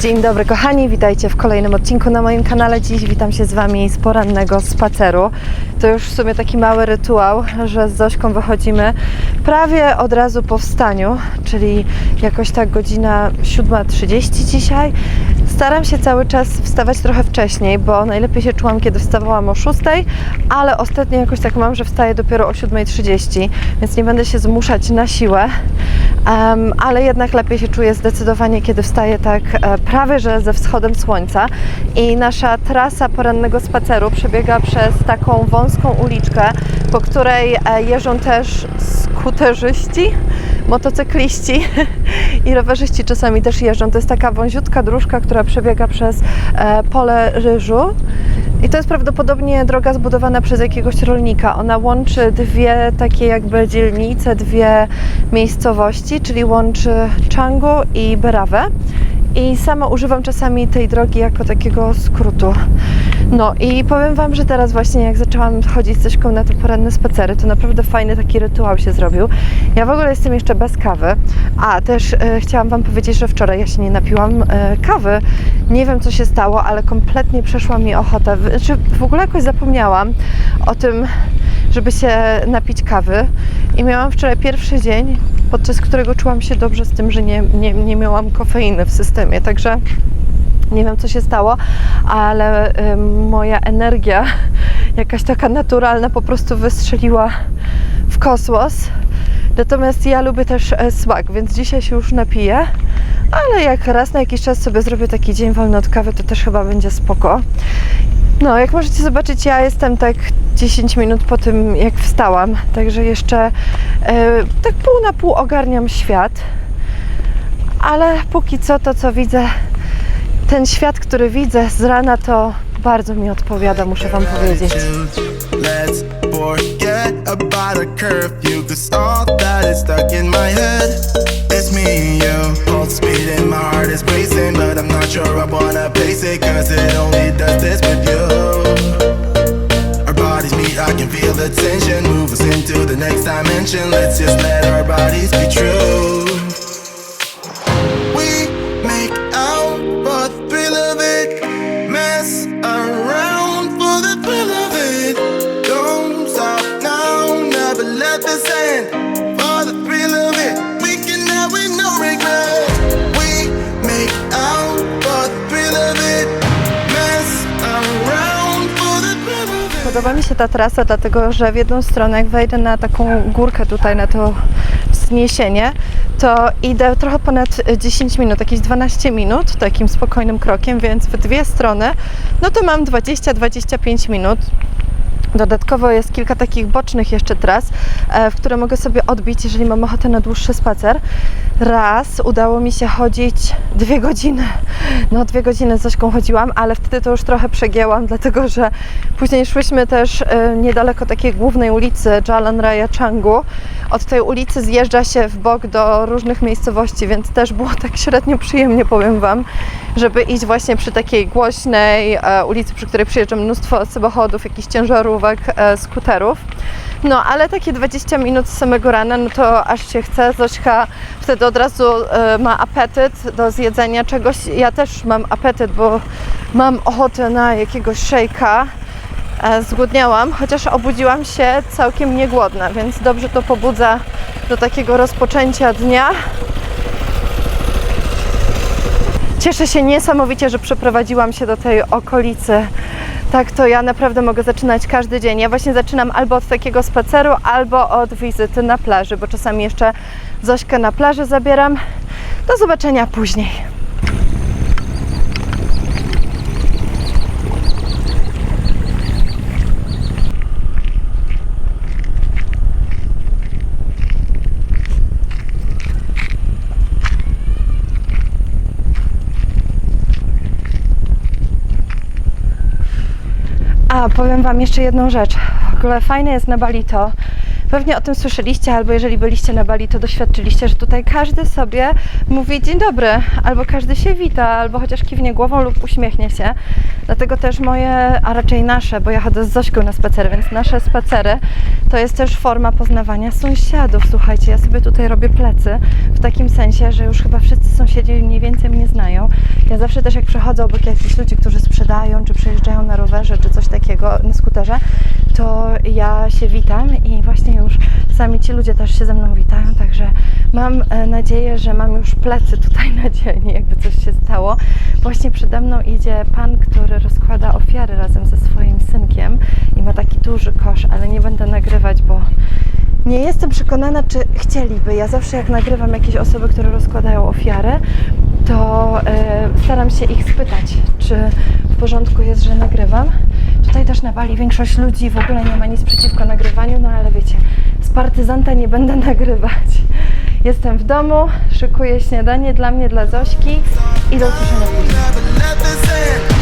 Dzień dobry kochani, witajcie w kolejnym odcinku na moim kanale. Dziś witam się z Wami z porannego spaceru. To już w sumie taki mały rytuał, że z Zośką wychodzimy prawie od razu po wstaniu, czyli jakoś tak godzina 7.30 dzisiaj. Staram się cały czas wstawać trochę wcześniej, bo najlepiej się czułam, kiedy wstawałam o 6.00, ale ostatnio jakoś tak mam, że wstaję dopiero o 7.30, więc nie będę się zmuszać na siłę. Em, ale jednak lepiej się czuję zdecydowanie, kiedy wstaję tak e, prawie że ze wschodem słońca. I nasza trasa porannego spaceru przebiega przez taką wąską uliczkę, po której e, jeżdżą też skuterzyści, motocykliści i rowerzyści czasami też jeżdżą. To jest taka wąziutka dróżka, która przebiega przez e, pole ryżu. I to jest prawdopodobnie droga zbudowana przez jakiegoś rolnika. Ona łączy dwie takie jakby dzielnice, dwie miejscowości, czyli łączy Changu i Berawę. I sama używam czasami tej drogi jako takiego skrótu. No i powiem Wam, że teraz właśnie jak zaczęłam chodzić z Zośką na te poranne spacery, to naprawdę fajny taki rytuał się zrobił. Ja w ogóle jestem jeszcze bez kawy, a też e, chciałam Wam powiedzieć, że wczoraj ja się nie napiłam e, kawy. Nie wiem co się stało, ale kompletnie przeszła mi ochota. Znaczy w ogóle jakoś zapomniałam o tym, żeby się napić kawy i miałam wczoraj pierwszy dzień, podczas którego czułam się dobrze z tym, że nie, nie, nie miałam kofeiny w systemie, także nie wiem, co się stało, ale moja energia, jakaś taka naturalna, po prostu wystrzeliła w kosmos. Natomiast ja lubię też e, smak, więc dzisiaj się już napiję. Ale jak raz na jakiś czas sobie zrobię taki dzień wolny od kawy, to też chyba będzie spoko. No, jak możecie zobaczyć, ja jestem tak 10 minut po tym, jak wstałam, także jeszcze e, tak pół na pół ogarniam świat. Ale póki co to, co widzę, ten świat, który widzę z rana, to bardzo mi odpowiada, muszę Wam powiedzieć. Let's forget about a curfew Cause all that is stuck in my head. It's me and you Pulse speeding, my heart is racing But I'm not sure I wanna pace it Cause it only does this with you. Our bodies meet, I can feel the tension Move us into the next dimension. Let's just let our bodies be true Podoba mi się ta trasa, dlatego że w jedną stronę, jak wejdę na taką górkę tutaj, na to wzniesienie, to idę trochę ponad 10 minut, jakieś 12 minut takim spokojnym krokiem, więc w dwie strony, no to mam 20-25 minut. Dodatkowo jest kilka takich bocznych jeszcze tras, e, w które mogę sobie odbić, jeżeli mam ochotę na dłuższy spacer. Raz udało mi się chodzić dwie godziny. No, dwie godziny z Zośką chodziłam, ale wtedy to już trochę przegięłam, dlatego że później szłyśmy też e, niedaleko takiej głównej ulicy Jalan Raya Changu. Od tej ulicy zjeżdża się w bok do różnych miejscowości, więc też było tak średnio przyjemnie, powiem Wam, żeby iść właśnie przy takiej głośnej e, ulicy, przy której przyjeżdża mnóstwo samochodów, jakichś ciężarówek, e, skuterów. No, ale takie 20 minut z samego rana, no to aż się chce. Zośka wtedy od razu e, ma apetyt do zjedzenia czegoś. Ja też mam apetyt, bo mam ochotę na jakiegoś szejka. E, Zgłodniałam, chociaż obudziłam się całkiem niegłodna, więc dobrze to pobudza do takiego rozpoczęcia dnia. Cieszę się niesamowicie, że przeprowadziłam się do tej okolicy. Tak, to ja naprawdę mogę zaczynać każdy dzień. Ja właśnie zaczynam albo od takiego spaceru, albo od wizyty na plaży, bo czasami jeszcze Zośkę na plaży zabieram. Do zobaczenia później. A, powiem Wam jeszcze jedną rzecz. W ogóle fajne jest na Bali to, Pewnie o tym słyszeliście, albo jeżeli byliście na Bali, to doświadczyliście, że tutaj każdy sobie mówi dzień dobry, albo każdy się wita, albo chociaż kiwnie głową lub uśmiechnie się. Dlatego też moje, a raczej nasze, bo ja chodzę z Zośką na spacery, więc nasze spacery to jest też forma poznawania sąsiadów. Słuchajcie, ja sobie tutaj robię plecy w takim sensie, że już chyba wszyscy sąsiedzi mniej więcej mnie znają. Ja zawsze też jak przechodzę obok jakichś ludzi, którzy sprzedają, czy przejeżdżają na rowerze, czy coś takiego, na skuterze, to ja się witam i właśnie już sami ci ludzie też się ze mną witają, także mam e, nadzieję, że mam już plecy tutaj na dzień, jakby coś się stało. Właśnie przede mną idzie pan, który rozkłada ofiary razem ze swoim synkiem i ma taki duży kosz, ale nie będę nagrywać, bo nie jestem przekonana, czy chcieliby. Ja zawsze jak nagrywam jakieś osoby, które rozkładają ofiary, to e, staram się ich spytać, czy w porządku jest, że nagrywam. Tutaj też na Bali większość ludzi w ogóle nie ma nic przeciwko nagrywaniu, no ale wiecie, z partyzanta nie będę nagrywać. Jestem w domu, szykuję śniadanie dla mnie, dla Zośki i do usłyszenia później.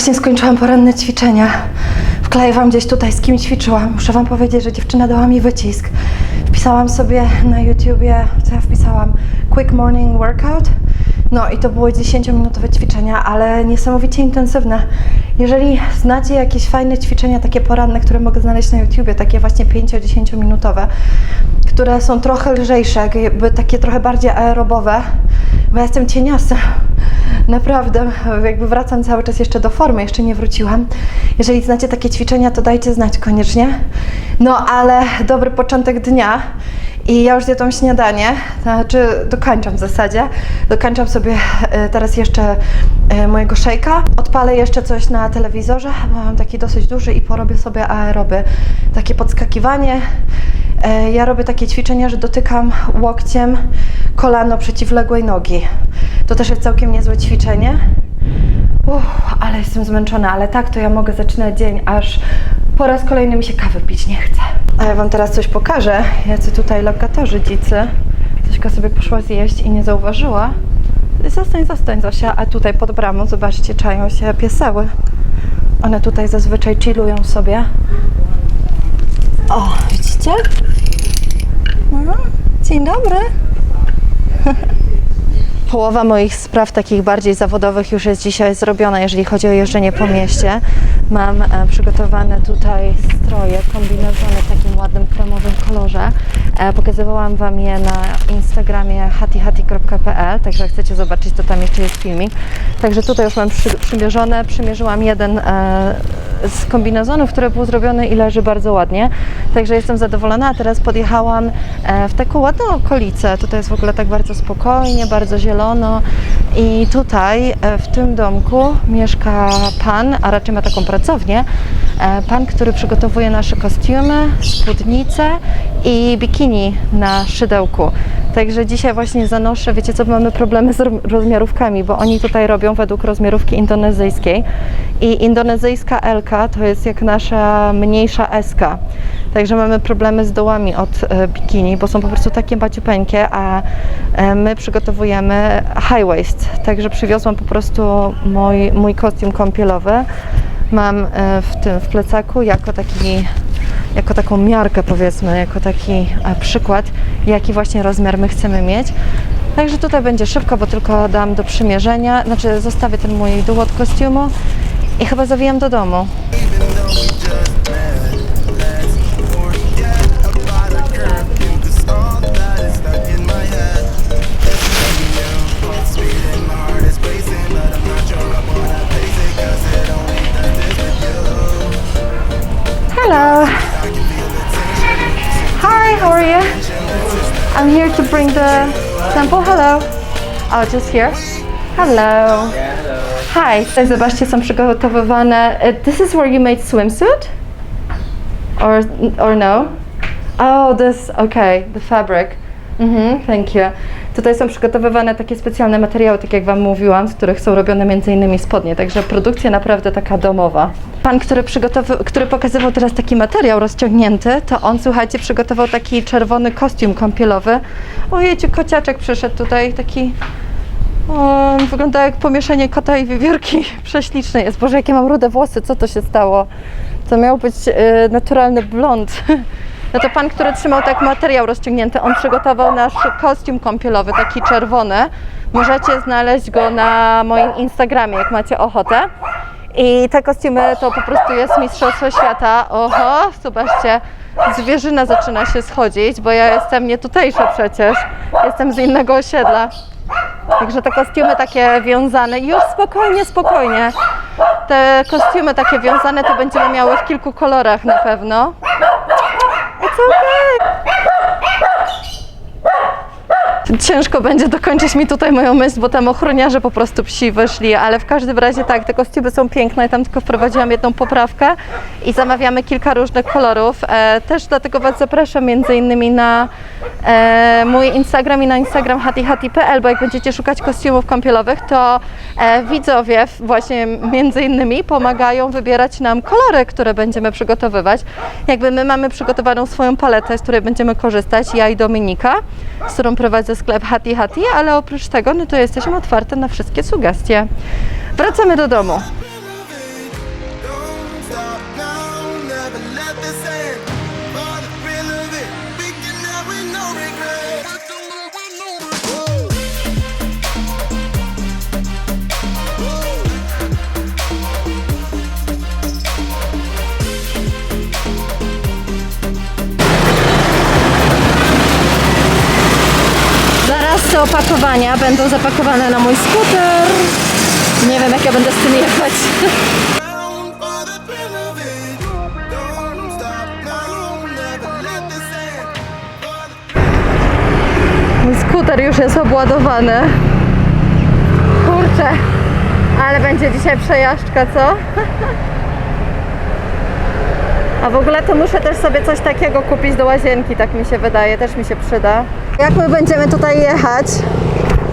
Właśnie skończyłam poranne ćwiczenia. Wkleję Wam gdzieś tutaj, z kim ćwiczyłam. Muszę Wam powiedzieć, że dziewczyna dała mi wycisk. Wpisałam sobie na YouTubie, co ja wpisałam? Quick Morning Workout. No i to były 10-minutowe ćwiczenia, ale niesamowicie intensywne. Jeżeli znacie jakieś fajne ćwiczenia, takie poranne, które mogę znaleźć na YouTubie, takie właśnie 5-10 minutowe, które są trochę lżejsze, jakby takie trochę bardziej aerobowe, bo ja jestem cieniasem. Naprawdę, jakby wracam cały czas jeszcze do formy, jeszcze nie wróciłam. Jeżeli znacie takie ćwiczenia, to dajcie znać koniecznie. No ale dobry początek dnia i ja już zjadłam śniadanie, znaczy dokończam w zasadzie. Dokończam sobie e, teraz jeszcze e, mojego szejka. Odpalę jeszcze coś na telewizorze, bo mam taki dosyć duży i porobię sobie aeroby. Takie podskakiwanie. E, Ja robię takie ćwiczenia, że dotykam łokciem kolano przeciwległej nogi. To też jest całkiem niezłe ćwiczenie. Uff, ale jestem zmęczona, ale tak to ja mogę zaczynać dzień, aż po raz kolejny mi się kawy pić nie chce. A ja Wam teraz coś pokażę, jacy tutaj lokatorzy dzicy. Zośka sobie poszła zjeść i nie zauważyła. Zostań, zostań Zosia, a tutaj pod bramą, zobaczcie, czają się pieseły. One tutaj zazwyczaj chillują sobie. O, widzicie? No, dzień dobry. Połowa moich spraw takich bardziej zawodowych już jest dzisiaj zrobiona, jeżeli chodzi o jeżdżenie po mieście. Mam e, przygotowane tutaj stroje, w takim ładnym kremowym kolorze. E, pokazywałam Wam je na Instagramie hatihati.pl, także jak chcecie zobaczyć, to tam jeszcze jest filmik. Także tutaj już mam przy, przymierzone, przymierzyłam jeden e, z kombinezonów, który był zrobiony i leży bardzo ładnie. Także jestem zadowolona, a teraz podjechałam e, w taką ładną okolicę. Tutaj jest w ogóle tak bardzo spokojnie, bardzo zielono i tutaj e, w tym domku mieszka pan, a raczej ma taką pracownię, e, pan, który przygotowuje nasze kostiumy, spódnice i bikini na szydełku. Także dzisiaj właśnie zanoszę, wiecie co, mamy problemy z ro- rozmiarówkami, bo oni tutaj robią według rozmiarówki indonezyjskiej i indonezyjska L to jest jak nasza mniejsza S. Także mamy problemy z dołami od e, bikini, bo są po prostu takie maciupeńkie, a e, my przygotowujemy high waist. Także przywiozłam po prostu mój, mój kostium kąpielowy. Mam e, w tym w plecaku jako taki jako taką miarkę powiedzmy, jako taki e, przykład, jaki właśnie rozmiar my chcemy mieć. Także tutaj będzie szybko, bo tylko dam do przymierzenia, znaczy zostawię ten mój dół od kostiumu i chyba zawijam do domu. Hello. Hi, how are you? I'm here to bring the sample. Hello. Oh, just here. Hello. Hi. Tutaj zobaczcie, są przygotowywane. uh, This is where you made swimsuit? Or or no? Oh, this. Okay, the fabric. Mhm, thank you. Tutaj są przygotowywane takie specjalne materiały, tak jak Wam mówiłam, z których są robione innymi spodnie, także produkcja naprawdę taka domowa. Pan, który, przygotowy- który pokazywał teraz taki materiał rozciągnięty, to on, słuchajcie, przygotował taki czerwony kostium kąpielowy. Ojejcie, kociaczek przyszedł tutaj, taki... Wygląda jak pomieszanie kota i wiewiórki. Prześliczny jest. Boże, jakie mam rude włosy, co to się stało? To miał być e, naturalny blond. No to pan, który trzymał tak materiał rozciągnięty, on przygotował nasz kostium kąpielowy, taki czerwony. Możecie znaleźć go na moim Instagramie, jak macie ochotę. I te kostiumy to po prostu jest Mistrzostwo Świata. Oho, zobaczcie, zwierzyna zaczyna się schodzić, bo ja jestem nie tutejsza przecież. Jestem z innego osiedla. Także te kostiumy takie wiązane, już spokojnie, spokojnie. Te kostiumy takie wiązane to będziemy miały w kilku kolorach na pewno. so. Ciężko będzie dokończyć mi tutaj moją myśl, bo tam ochroniarze po prostu psi wyszli, ale w każdym razie tak, te kostiumy są piękne, tam tylko wprowadziłam jedną poprawkę i zamawiamy kilka różnych kolorów. E, też dlatego Was zapraszam między innymi na e, mój Instagram i na Instagram hatihati.pl, bo jak będziecie szukać kostiumów kąpielowych, to e, widzowie właśnie między innymi pomagają wybierać nam kolory, które będziemy przygotowywać. Jakby my mamy przygotowaną swoją paletę, z której będziemy korzystać, ja i Dominika, z którą prowadzę sklep Hati Hati, ale oprócz tego, no to jesteśmy otwarte na wszystkie sugestie. Wracamy do domu. Opakowania będą zapakowane na mój skuter. Nie wiem, jak ja będę z tym jechać. Mój skuter już jest obładowany. Kurczę, ale będzie dzisiaj przejażdżka, co? A w ogóle to muszę też sobie coś takiego kupić do łazienki, tak mi się wydaje, też mi się przyda. Jak my będziemy tutaj jechać?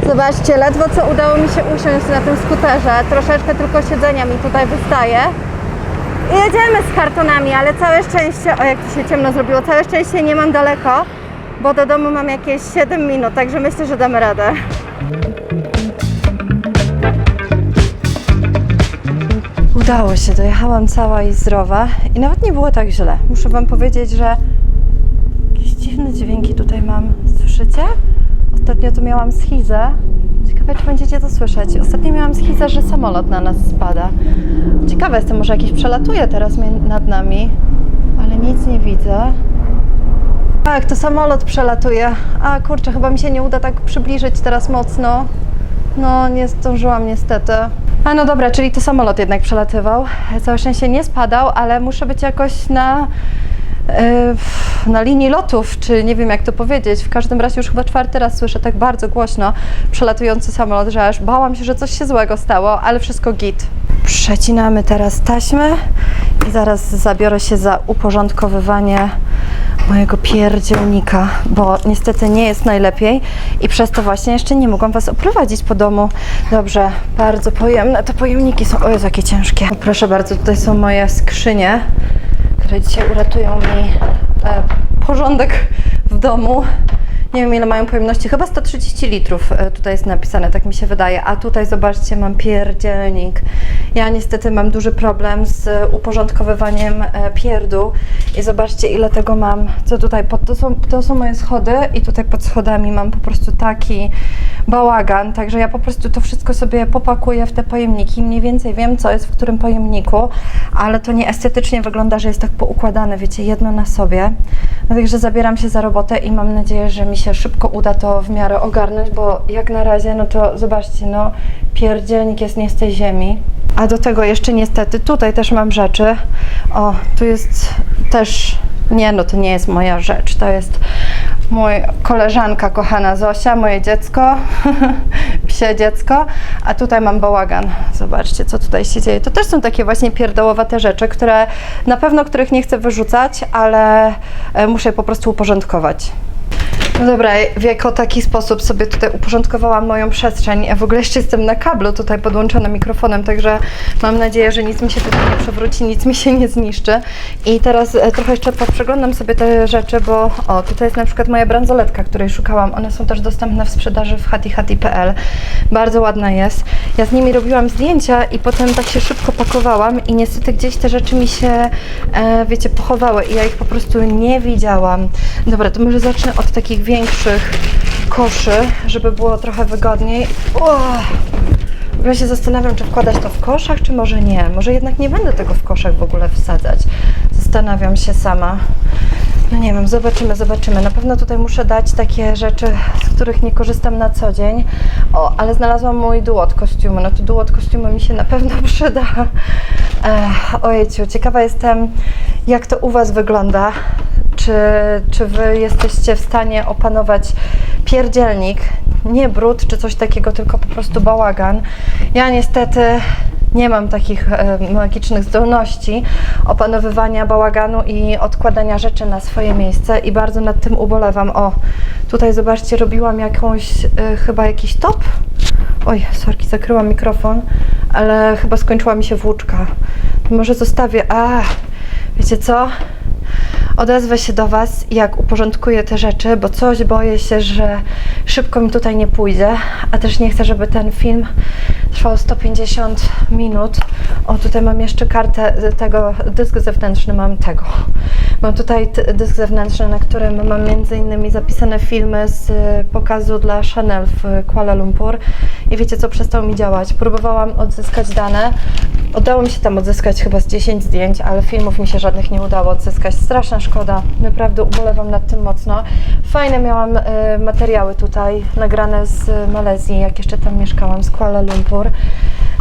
Zobaczcie, ledwo co udało mi się usiąść na tym skuterze, troszeczkę tylko siedzenia mi tutaj wystaje. I jedziemy z kartonami, ale całe szczęście, o jak się ciemno zrobiło, całe szczęście nie mam daleko, bo do domu mam jakieś 7 minut, także myślę, że damy radę. Udało się, dojechałam cała i zdrowa i nawet nie było tak źle. Muszę Wam powiedzieć, że jakieś dziwne dźwięki tutaj mam. Słyszycie? Ostatnio tu miałam schizę. Ciekawe, czy będziecie to słyszeć. Ostatnio miałam schizę, że samolot na nas spada. Ciekawe jestem, może jakiś przelatuje teraz nad nami, ale nic nie widzę. Tak, to samolot przelatuje. A kurczę, chyba mi się nie uda tak przybliżyć teraz mocno. No, nie zdążyłam niestety. A no dobra, czyli to samolot jednak przelatywał. Całe szczęście nie spadał, ale muszę być jakoś na, na linii lotów, czy nie wiem jak to powiedzieć. W każdym razie już chyba czwarty raz słyszę tak bardzo głośno przelatujący samolot, że aż bałam się, że coś się złego stało, ale wszystko git. Przecinamy teraz taśmy i zaraz zabiorę się za uporządkowywanie mojego pierdzielnika, bo niestety nie jest najlepiej i przez to właśnie jeszcze nie mogłam Was oprowadzić po domu. Dobrze, bardzo pojemne te pojemniki są. O jakie ciężkie. Proszę bardzo, tutaj są moje skrzynie, które dzisiaj uratują mi e, porządek w domu. Nie wiem ile mają pojemności, chyba 130 litrów e, tutaj jest napisane, tak mi się wydaje. A tutaj zobaczcie, mam pierdzielnik. Ja niestety mam duży problem z uporządkowywaniem e, pierdół i zobaczcie ile tego mam. Co tutaj, pod, to, są, to są moje schody i tutaj pod schodami mam po prostu taki bałagan, także ja po prostu to wszystko sobie popakuję w te pojemniki. Mniej więcej wiem, co jest w którym pojemniku, ale to nie estetycznie wygląda, że jest tak poukładane, wiecie, jedno na sobie. No także zabieram się za robotę i mam nadzieję, że mi się szybko uda to w miarę ogarnąć, bo jak na razie, no to zobaczcie, no pierdzielnik jest nie z tej ziemi. A do tego jeszcze niestety tutaj też mam rzeczy. O, tu jest też, nie no to nie jest moja rzecz, to jest moja koleżanka kochana Zosia, moje dziecko, psie dziecko, a tutaj mam bałagan. Zobaczcie, co tutaj się dzieje. To też są takie właśnie pierdołowate rzeczy, które na pewno których nie chcę wyrzucać, ale e, muszę po prostu uporządkować. No dobra, w jako taki sposób sobie tutaj uporządkowałam moją przestrzeń. W ogóle jeszcze jestem na kablu tutaj podłączona mikrofonem, także mam nadzieję, że nic mi się tutaj nie przewróci, nic mi się nie zniszczy. I teraz e, trochę jeszcze przeglądam sobie te rzeczy, bo o, tutaj jest na przykład moja bransoletka, której szukałam. One są też dostępne w sprzedaży w hatihati.pl. Bardzo ładna jest. Ja z nimi robiłam zdjęcia i potem tak się szybko pakowałam i niestety gdzieś te rzeczy mi się, e, wiecie, pochowały i ja ich po prostu nie widziałam. Dobra, to może zacznę od takich większych koszy, żeby było trochę wygodniej. O! W ogóle się zastanawiam, czy wkładać to w koszach, czy może nie. Może jednak nie będę tego w koszach w ogóle wsadzać. Zastanawiam się sama. No nie wiem, zobaczymy, zobaczymy. Na pewno tutaj muszę dać takie rzeczy, z których nie korzystam na co dzień. O, ale znalazłam mój duot kostiumu. No to duot kostiumu mi się na pewno przyda. Ech, ojejciu, ciekawa jestem, jak to u Was wygląda. Czy, czy Wy jesteście w stanie opanować pierdzielnik, nie brud czy coś takiego, tylko po prostu bałagan. Ja niestety nie mam takich e, magicznych zdolności opanowywania bałaganu i odkładania rzeczy na swoje miejsce i bardzo nad tym ubolewam. O, tutaj zobaczcie, robiłam jakąś, e, chyba jakiś top. Oj, sorki, zakryłam mikrofon, ale chyba skończyła mi się włóczka. Może zostawię, a wiecie co? Odezwę się do Was, jak uporządkuję te rzeczy, bo coś boję się, że szybko mi tutaj nie pójdzie, a też nie chcę, żeby ten film trwał 150 minut. O, tutaj mam jeszcze kartę tego, dysk zewnętrzny mam tego. Mam tutaj dysk zewnętrzny, na którym mam innymi zapisane filmy z y, pokazu dla Chanel w Kuala Lumpur. I wiecie co, przestał mi działać. Próbowałam odzyskać dane. Udało mi się tam odzyskać chyba z 10 zdjęć, ale filmów mi się żadnych nie udało odzyskać. Straszna szkoda. Naprawdę ubolewam nad tym mocno. Fajne miałam y, materiały tutaj, nagrane z Malezji, jak jeszcze tam mieszkałam, z Kuala Lumpur.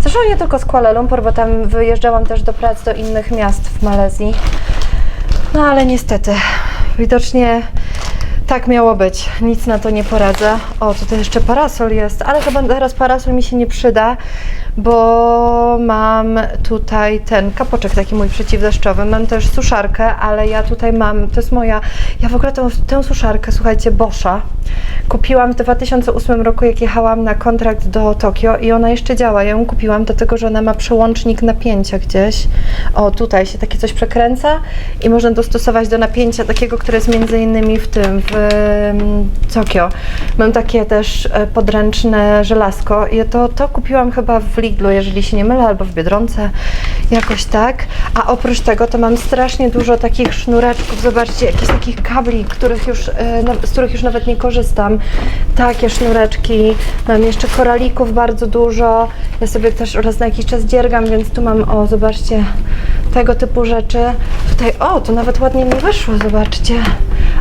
Zresztą nie tylko z Kuala Lumpur, bo tam wyjeżdżałam też do prac do innych miast w Malezji. No ale niestety, widocznie tak miało być. Nic na to nie poradzę. O, tutaj jeszcze parasol jest, ale chyba teraz parasol mi się nie przyda, bo mam tutaj ten kapoczek taki mój przeciwdeszczowy. Mam też suszarkę, ale ja tutaj mam, to jest moja, ja w ogóle tę, tę suszarkę, słuchajcie, Boscha, kupiłam w 2008 roku, jak jechałam na kontrakt do Tokio i ona jeszcze działa. Ja ją kupiłam dlatego, że ona ma przełącznik napięcia gdzieś. O, tutaj się takie coś przekręca i można dostosować do napięcia takiego, które jest między innymi w tym, w em, Tokio. Mam takie też e, podręczne żelazko i to, to kupiłam chyba w Lidlu, jeżeli się nie mylę, albo w Biedronce, jakoś tak. A oprócz tego to mam strasznie dużo takich sznureczków, zobaczcie, jakichś takich kabli, których już, e, na- z których już nawet nie korzystam. Takie sznureczki, mam jeszcze koralików bardzo dużo. Ja sobie też raz na jakiś czas dziergam, więc tu mam, o zobaczcie, tego typu rzeczy. Tutaj, o, to nawet ładnie mi wyszło, zobaczcie.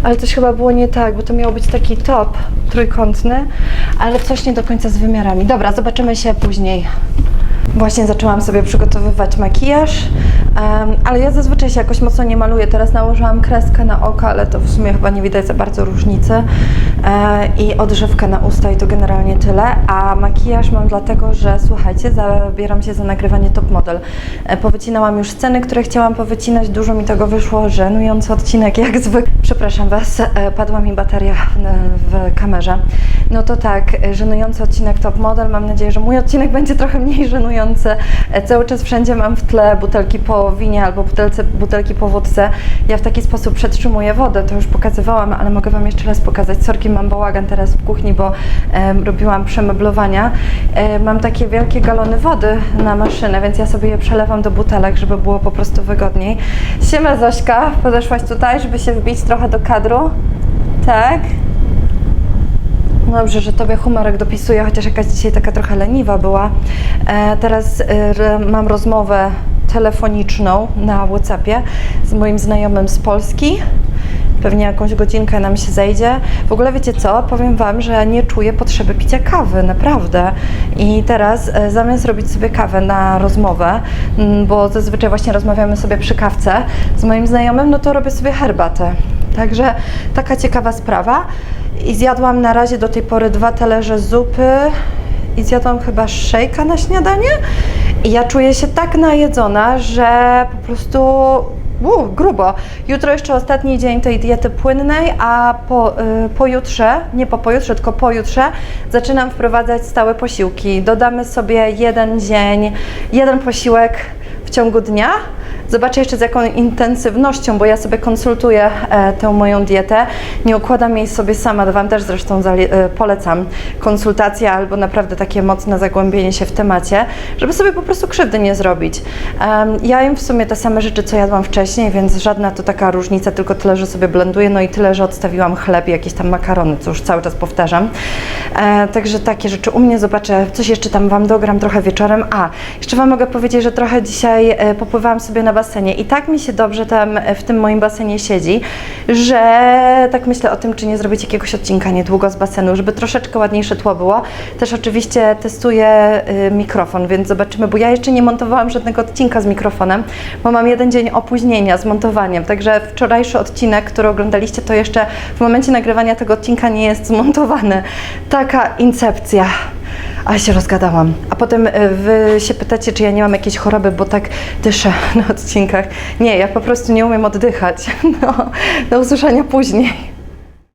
Ale coś chyba było nie tak, bo to miał być taki top trójkątny, ale coś nie do końca z wymiarami. Dobra, zobaczymy się później. Właśnie zaczęłam sobie przygotowywać makijaż, em, ale ja zazwyczaj się jakoś mocno nie maluję. Teraz nałożyłam kreskę na oko, ale to w sumie chyba nie widać za bardzo różnicy. E, I odżywkę na usta i to generalnie tyle. A makijaż mam dlatego, że słuchajcie, zabieram się za nagrywanie top model. E, powycinałam już sceny, które chciałam powycinać. Dużo mi tego wyszło, żenujący odcinek jak zwykle. Przepraszam Was, e, padła mi bateria w, w kamerze. No to tak, e, żenujący odcinek top model. Mam nadzieję, że mój odcinek będzie trochę mniej żenujący. E, Cały czas wszędzie mam w tle butelki po winie albo butelce, butelki po wódce. Ja w taki sposób przetrzymuję wodę, to już pokazywałam, ale mogę Wam jeszcze raz pokazać. Sorki, mam bałagan teraz w kuchni, bo em, robiłam przemeblowania. E, mam takie wielkie galony wody na maszynę, więc ja sobie je przelewam do butelek, żeby było po prostu wygodniej. Siema Zośka, podeszłaś tutaj, żeby się wbić trochę do kadru. Tak? Dobrze, że Tobie humorek dopisuje, chociaż jakaś dzisiaj taka trochę leniwa była. E, teraz e, mam rozmowę telefoniczną na Whatsappie z moim znajomym z Polski. Pewnie jakąś godzinkę nam się zejdzie. W ogóle wiecie co? Powiem Wam, że nie czuję potrzeby picia kawy, naprawdę. I teraz e, zamiast robić sobie kawę na rozmowę, bo zazwyczaj właśnie rozmawiamy sobie przy kawce z moim znajomym, no to robię sobie herbatę. Także taka ciekawa sprawa. I zjadłam na razie do tej pory dwa talerze zupy i zjadłam chyba szejka na śniadanie. I ja czuję się tak najedzona, że po prostu grubo. Jutro jeszcze ostatni dzień tej diety płynnej, a po, y, pojutrze, nie po pojutrze, tylko pojutrze zaczynam wprowadzać stałe posiłki. Dodamy sobie jeden dzień, jeden posiłek ciągu dnia. Zobaczę jeszcze z jaką intensywnością, bo ja sobie konsultuję e, tę moją dietę. Nie układam jej sobie sama, Wam też zresztą e, polecam konsultacje albo naprawdę takie mocne zagłębienie się w temacie, żeby sobie po prostu krzywdy nie zrobić. Em, ja jem w sumie te same rzeczy, co jadłam wcześniej, więc żadna to taka różnica, tylko tyle, że sobie blenduję, no i tyle, że odstawiłam chleb i jakieś tam makarony, co już cały czas powtarzam. E, także takie rzeczy u mnie zobaczę, coś jeszcze tam Wam dogram trochę wieczorem. A, jeszcze Wam mogę powiedzieć, że trochę dzisiaj e, popływałam sobie na basenie i tak mi się dobrze tam e, w tym moim basenie siedzi, że tak myślę o tym, czy nie zrobić jakiegoś odcinka niedługo z basenu, żeby troszeczkę ładniejsze tło było. Też oczywiście testuję y, mikrofon, więc zobaczymy, bo ja jeszcze nie montowałam żadnego odcinka z mikrofonem, bo mam jeden dzień opóźnienia z montowaniem, także wczorajszy odcinek, który oglądaliście, to jeszcze w momencie nagrywania tego odcinka nie jest zmontowany. Taka incepcja. Ale się rozgadałam. A potem y, wy się pytacie, czy ja nie mam jakiejś choroby, bo tak dyszę na odcinkach. Nie, ja po prostu nie umiem oddychać. No, do usłyszenia później.